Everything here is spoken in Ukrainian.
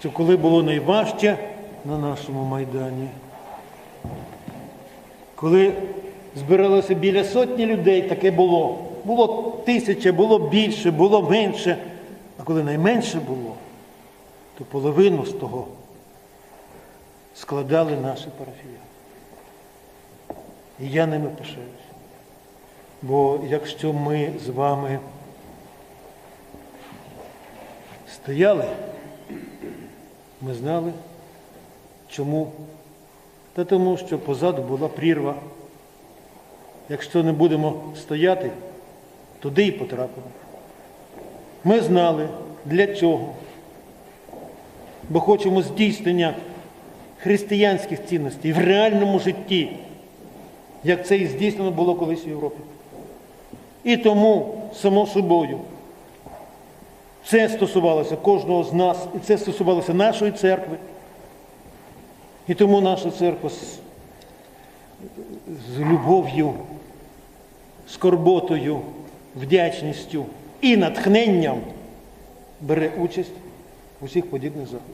що коли було найважче на нашому Майдані, коли збиралося біля сотні людей, таке було. Було тисяча, було більше, було менше. А коли найменше було, то половину з того складали наші парафіяни. І я ними пишаюсь. Бо якщо ми з вами стояли, ми знали, чому. Та тому, що позаду була прірва. Якщо не будемо стояти, туди і потрапимо. Ми знали, для чого. Бо хочемо здійснення християнських цінностей в реальному житті, як це і здійснено було колись в Європі. І тому, само собою, це стосувалося кожного з нас, і це стосувалося нашої церкви. І тому наша церква з, з любов'ю, скорботою, вдячністю і натхненням бере участь в усіх подібних заходах.